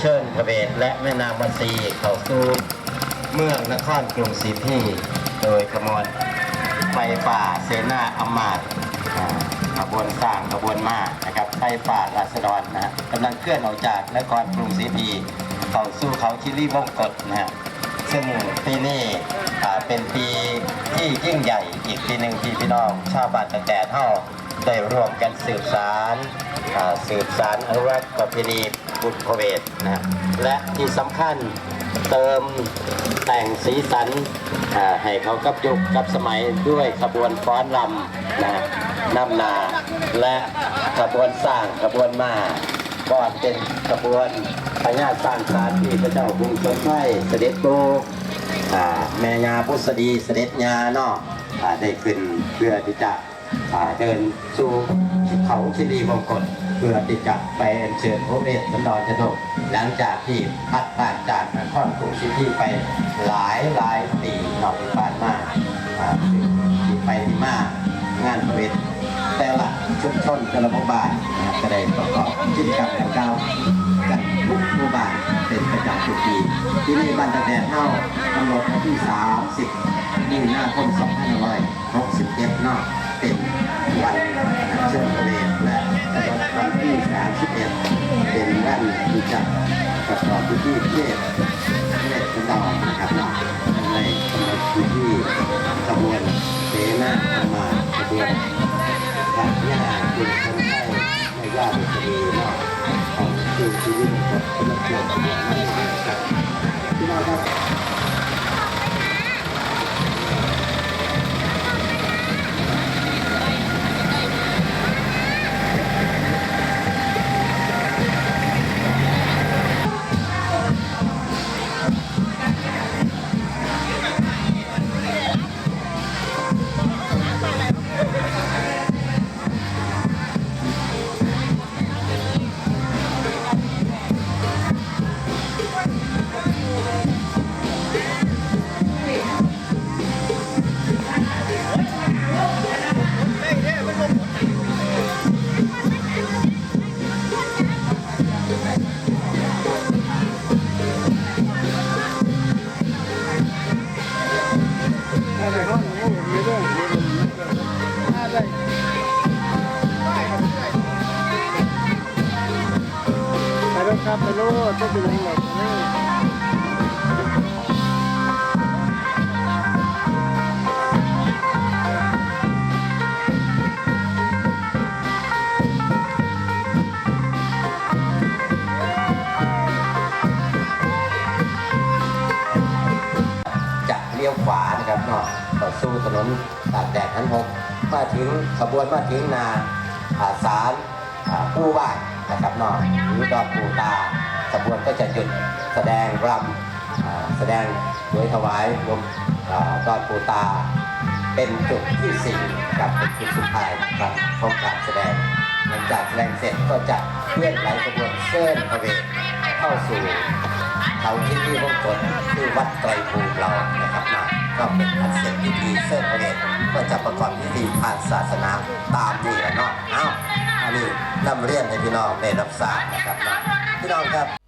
เชิญพระเวทและแม่นางมัสีเข้าสู่เมืองนครกรุงศรีที่โดยขมวลไฟป่าเสนาอมาตขบวนสร้างขบวนมานะครับไฟป่าราษฎรนะกำลังเคลื่อนออกจากนครกรุงศรีพีเข้าสู่เขาชิลีวงกฏนะฮะซึ่งปีนี้เป็นปีที่ยิ่งใหญ่อีกปีหนึ่งที่พี่น้อง ชาวบ้านตะแก่เท่าได้ร่วมกันสืบสารสืบสารอนุรักษ์ประเพณี บุญพเวทนะและที่สำคัญเติมแต่งสีสันให้เขากับยุคกับสมัยด้วยขบวนฟ้อนรำนะนำนา และขบวนสร้างขบวนมาก่อนเป็นขบวนพญาสร้างสารที่พระเจ้ากรุงชนไทยเสด็จโตแม่ยาพุทธดีเสด็จยาเนาะอ่าได้ขึ้นเพื่อที่จะเดินสู่เขาชิลีวงกฏ เพื่อที่จะไปเชิญพระเวทสันดรชนกหลังจากที่พัดผ่านจากนครกรุงศรีที่ไปหลายหลายปีหนอกผ่านมาอ่าที่ไปที่มากงานพระเวทแต่ละชุมชนแต่ละหมู่บ้านนะครับก็ได้ประกอบกิจกรรมดังกล่าวกันทุกหมู่บ้านเป็นประจำทุกปีที่นี่บ้านตะแดดเท่ากำหนดที่ 30มีนาคม2567 เทศเทศกันดอนนะครับเนาในกำหนดพิธีขบวนเสนาธรรมาขบวนพระยาคุณคนไข้ในญาดุษฎีนอกของคือชีวิตกับกำลังเกิดขบวนนั่นเองครับ ครับไปรถครับไปรถต้องไปลงหลบนี่จะเลี้ยวขวานะครับเนาะต่อสู้ถนนตากแดดทั้นหกมาถึงขบวนมาถึงนาอาสารอ่าผู้บ้าน นะครับเนาะหรือดอนปูตาขบวนก็จะหยุดแสดงรำแสดงโดยถวายลมอ่าดอนปูตา เป็นจุดที่สี่กับเป็นจุดสุดท้ายครับของการแสดงหลังจากแสดงเสร็จก็จะเคลื่อนไหลขบวนเส้นพระเวทเข้าสู่เขาที่ที่วงกฏคือวัดไตรภูมิเรานะครับนะก็เป็นอันเสร็จพิธีเสิร์ฟพระเดชก็จะประกอบพิธีทางศาสนาตามนี่แหละเนาะเอ้าอั นนี้นำเรียนให้พี่น้องได้รับทราบนะครับพี่น้องครับ